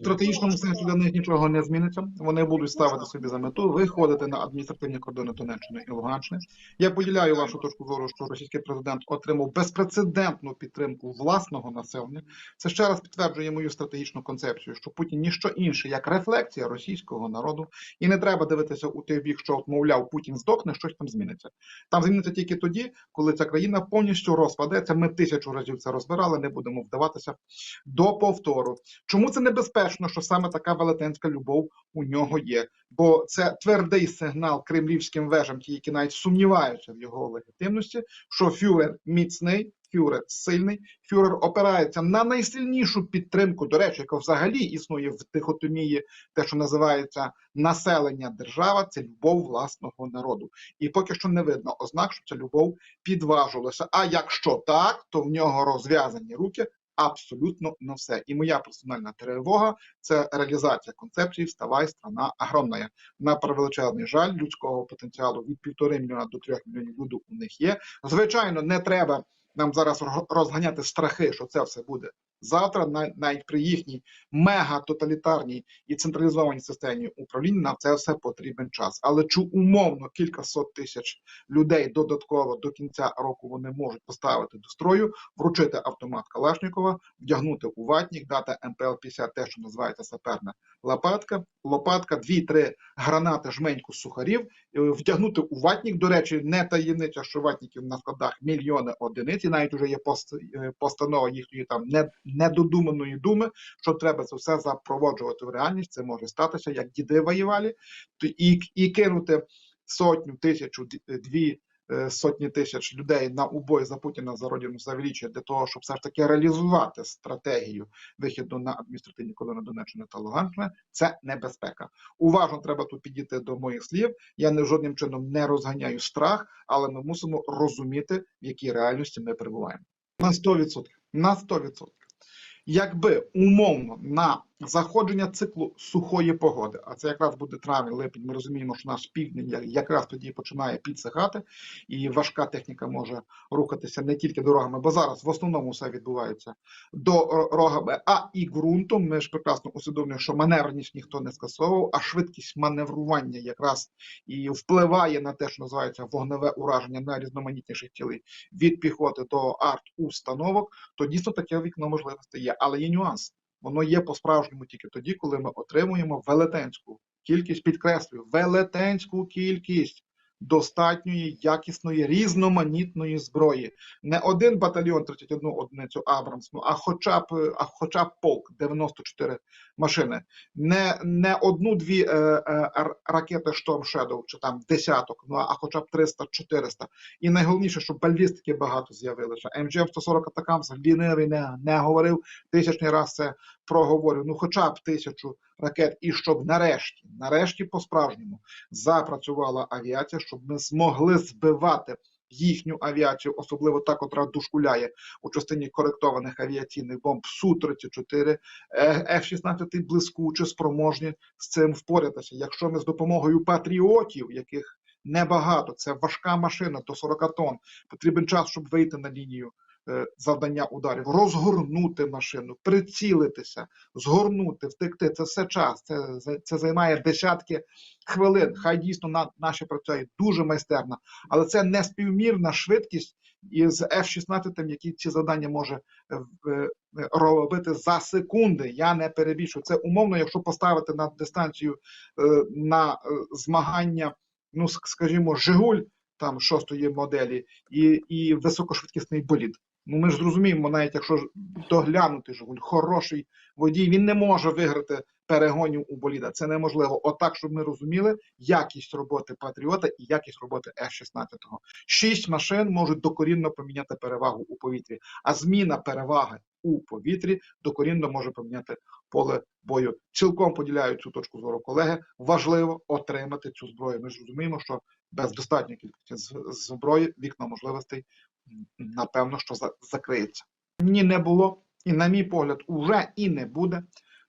Стратегічному сенсі для них нічого не зміниться. Вони будуть ставити собі за мету виходити на адміністративні кордони Донеччини і Луганщини. Я поділяю вашу точку зору, що російський президент отримав безпрецедентну підтримку власного населення. Це ще раз підтверджує мою стратегічну концепцію, що Путін ніщо інше як рефлексія російського народу, і не треба дивитися у той бік, що от, мовляв, Путін здохне, щось там зміниться. Там зміниться тільки тоді, коли ця країна повністю розпадеться. Ми тисячу разів це розбирали, не будемо вдаватися до повтору. Чому це небезпечно, що саме така велетенська любов у нього є? Бо це твердий сигнал кремлівським вежам, ті, які навіть сумніваються в його легітимності, що фюрер міцний, фюрер сильний, фюрер опирається на найсильнішу підтримку, до речі, яка взагалі існує в дихотомії, те, що називається населення держава, це любов власного народу. І поки що не видно ознак, що ця любов підважувалася. А якщо так, то в нього розв'язані руки абсолютно на все. І моя персональна тривога це реалізація концепції Вставай, страна огромна. На превеличезний жаль людського потенціалу від півтори мільйона до трьох мільйонів люду у них є. Звичайно, не треба нам зараз ро- розганяти страхи, що це все буде завтра, на- навіть при їхній мега-тоталітарній і централізованій системі управління на це все потрібен час. Але чи умовно кілька сот тисяч людей додатково до кінця року вони можуть поставити до строю, вручити автомат Калашникова, вдягнути у ватник, дати МПЛ-50, те, що називається саперна лопатка, лопатка, дві-три гранати жменьку сухарів, е, вдягнути у ватник. До речі, не таємниця, що ватників на складах мільйони одиниць, і навіть вже є е, постанова їхньої там не, недодуманої думи, що треба це все запроваджувати в реальність. Це може статися, як діди воювали, і, і кинути сотню, тисячу, дві е, сотні тисяч людей на убой за Путіна за родину за величие для того, щоб все ж таки реалізувати стратегію вихіду на адміністративні кордони Донеччини та Луганщини, це небезпека. Уважно треба тут підійти до моїх слів. Я не жодним чином не розганяю страх, але ми мусимо розуміти, в якій реальності ми перебуваємо. На 100%. На 100%. Якби умовно на заходження циклу сухої погоди, а це якраз буде травень, липень, ми розуміємо, що наш південь якраз тоді починає підсихати, і важка техніка може рухатися не тільки дорогами, бо зараз в основному все відбувається дорогами, а і ґрунтом. Ми ж прекрасно усвідомлюємо, що маневреність ніхто не скасовував, а швидкість маневрування якраз і впливає на те, що називається вогневе ураження найрізноманітніших тілей від піхоти до арт-установок, то дійсно таке вікно можливостей є. Але є нюанс. Воно є по-справжньому тільки тоді, коли ми отримуємо велетенську кількість, підкреслюю, велетенську кількість достатньої, якісної, різноманітної зброї. Не один батальйон 31 одиницю Абрамсну, а хоча б а хоча б полк 94 машини. Не, не одну-дві е, е, ракети Storm Shadow, чи там десяток, ну а хоча б 300-400. І найголовніше, щоб балістики багато з'явилося. МГМ 140 атакамс лінивий не, не говорив. Тисячний раз це проговорю. Ну, хоча б тисячу ракет, і щоб нарешті, нарешті по-справжньому запрацювала авіація, щоб ми змогли збивати їхню авіацію, особливо та, котра дошкуляє у частині коректованих авіаційних бомб Су-34, е, F-16 блискуче спроможні з цим впоратися. Якщо ми з допомогою патріотів, яких небагато, це важка машина до 40 тонн, потрібен час, щоб вийти на лінію е, завдання ударів, розгорнути машину, прицілитися, згорнути, втекти. Це все час. Це, це, займає десятки хвилин. Хай дійсно на, наші працюють дуже майстерно, але це не співмірна швидкість із F-16, який ці завдання може е, е, робити за секунди. Я не перебільшую. Це умовно, якщо поставити на дистанцію е, на е, змагання, ну скажімо, Жигуль там шостої моделі і, і високошвидкісний болід. Ну ми ж зрозуміємо, навіть якщо доглянути Жигуль, хороший водій, він не може виграти перегонів у боліда. Це неможливо. Отак, щоб ми розуміли якість роботи Патріота і якість роботи F-16. Шість машин можуть докорінно поміняти перевагу у повітрі, а зміна переваги у повітрі докорінно може поміняти поле бою. Цілком поділяю цю точку зору колеги. Важливо отримати цю зброю. Ми ж розуміємо, що без достатньої кількості зброї вікно можливостей напевно що за- закриється. Ні, не було, і на мій погляд, уже і не буде.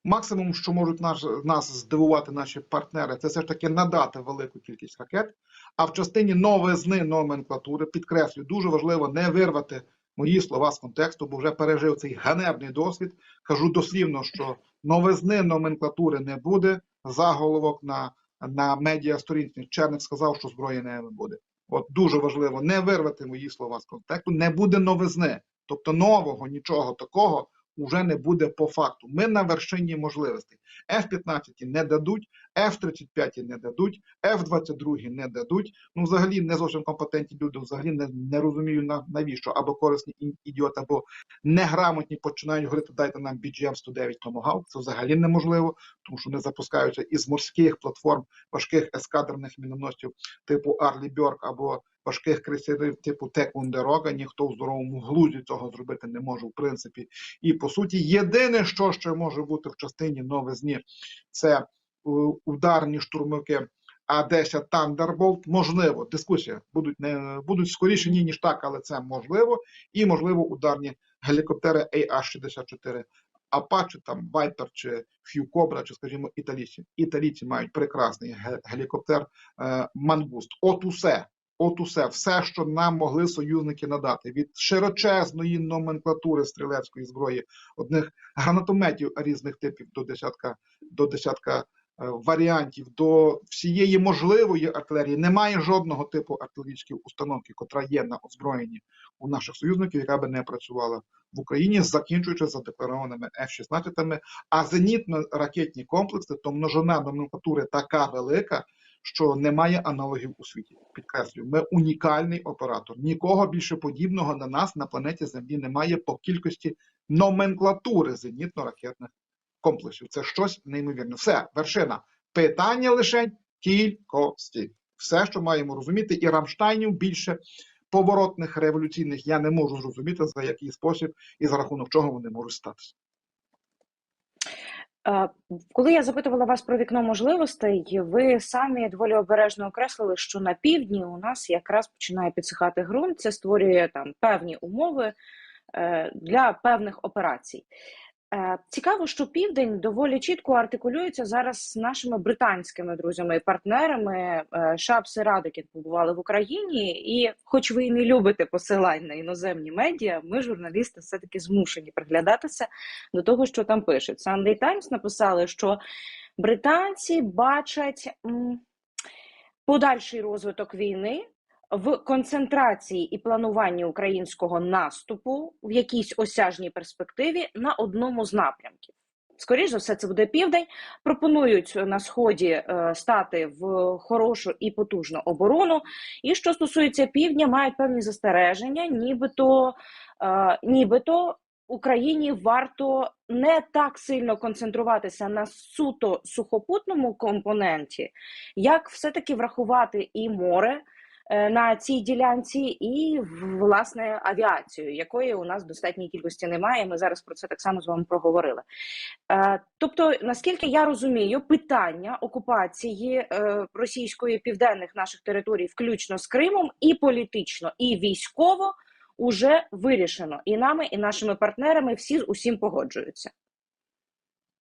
Максимум, що можуть наш, нас здивувати наші партнери, це все ж таки надати велику кількість ракет. А в частині новизни номенклатури, підкреслюю, дуже важливо не вирвати мої слова з контексту, бо вже пережив цей ганебний досвід. Кажу дослівно, що Новизни номенклатури не буде. Заголовок на, на медіасторінці Черник сказав, що зброї не буде. От дуже важливо не вирвати мої слова з контексту. Не буде новизни. Тобто нового нічого такого вже не буде по факту. Ми на вершині можливостей. F-15 не дадуть, F-35 не дадуть, F-22 не дадуть. Ну, взагалі, не зовсім компетентні люди, взагалі не, не розумію на, навіщо, або корисні ідіоти, або неграмотні починають говорити, дайте нам BGM-109 Tomahawk. Це взагалі неможливо, тому що вони запускаються із морських платформ важких ескадренних міноносців типу Арлі Бьорк або важких крейсерів типу Теквондерога. Ніхто в здоровому глузді цього зробити не може, в принципі. І по суті, єдине, що ще може бути в частині новизні, це е, ударні штурмовики А-10 Thunderbolt. Можливо, дискусія будуть не будуть скоріше ні, ніж так, але це можливо. І можливо ударні гелікоптери AH-64 Apache, там Viper чи Few чи, скажімо, італійці. Італійці мають прекрасний гелікоптер е, Мангуст. От усе. От усе, все, що нам могли союзники надати, від широчезної номенклатури стрілецької зброї, одних гранатометів різних типів до десятка, до десятка е, варіантів, до всієї можливої артилерії. Немає жодного типу артилерійської установки, котра є на озброєнні у наших союзників, яка би не працювала в Україні, закінчуючи задекларованими F-16, а зенітно-ракетні комплекси, то множина номенклатури така велика, що немає аналогів у світі. Підкреслюю, ми унікальний оператор. Нікого більше подібного на нас на планеті Землі немає по кількості номенклатури зенітно-ракетних комплексів. Це щось неймовірне. Все, вершина. Питання лише кількості. Все, що маємо розуміти, і Рамштайнів більше поворотних революційних я не можу зрозуміти, за який спосіб і за рахунок чого вони можуть статися. Е, Коли я запитувала вас про вікно можливостей, ви самі доволі обережно окреслили, що на півдні у нас якраз починає підсихати ґрунт. Це створює там певні умови е, для певних операцій. Е, Цікаво, що південь доволі чітко артикулюється зараз з нашими британськими друзями і партнерами. Е, Шапс і Радикін побували в Україні, і, хоч ви і не любите посилань на іноземні медіа, ми, журналісти, все таки змушені приглядатися до того, що там пишуть. Sunday Times написали, що британці бачать подальший розвиток війни в концентрації і плануванні українського наступу в якійсь осяжній перспективі на одному з напрямків. Скоріше за все, це буде південь. Пропонують на сході е, стати в хорошу і потужну оборону. І що стосується півдня, мають певні застереження, нібито, е, нібито Україні варто не так сильно концентруватися на суто сухопутному компоненті, як все-таки врахувати і море на цій ділянці, і власне авіацію, якої у нас в достатній кількості немає. Ми зараз про це так само з вами проговорили. Е, Тобто, наскільки я розумію, питання окупації е, російської південних наших територій, включно з Кримом, і політично, і військово уже вирішено і нами, і нашими партнерами всі з усім погоджуються.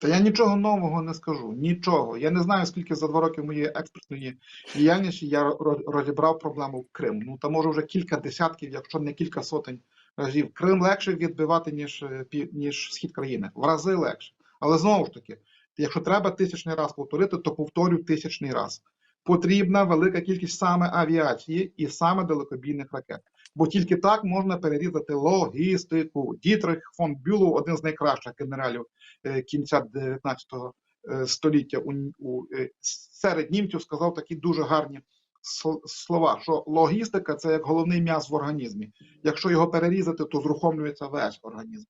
Та я нічого нового не скажу. Нічого. Я не знаю, скільки за два роки моєї експертної діяльності я розібрав проблему Крим. Ну та може вже кілька десятків, якщо не кілька сотень разів. Крим легше відбивати, ніж, е, ніж схід країни. В рази легше. Але знову ж таки, якщо треба тисячний раз повторити, то повторю тисячний раз. Потрібна велика кількість саме авіації і саме далекобійних ракет. Бо тільки так можна перерізати логістику. Дітрих фон Бюлов, один з найкращих генералів е, кінця 19 е, століття у, е, серед німців сказав такі дуже гарні слова, що логістика це як головний м'яз в організмі. Якщо його перерізати, то зрухомлюється весь організм.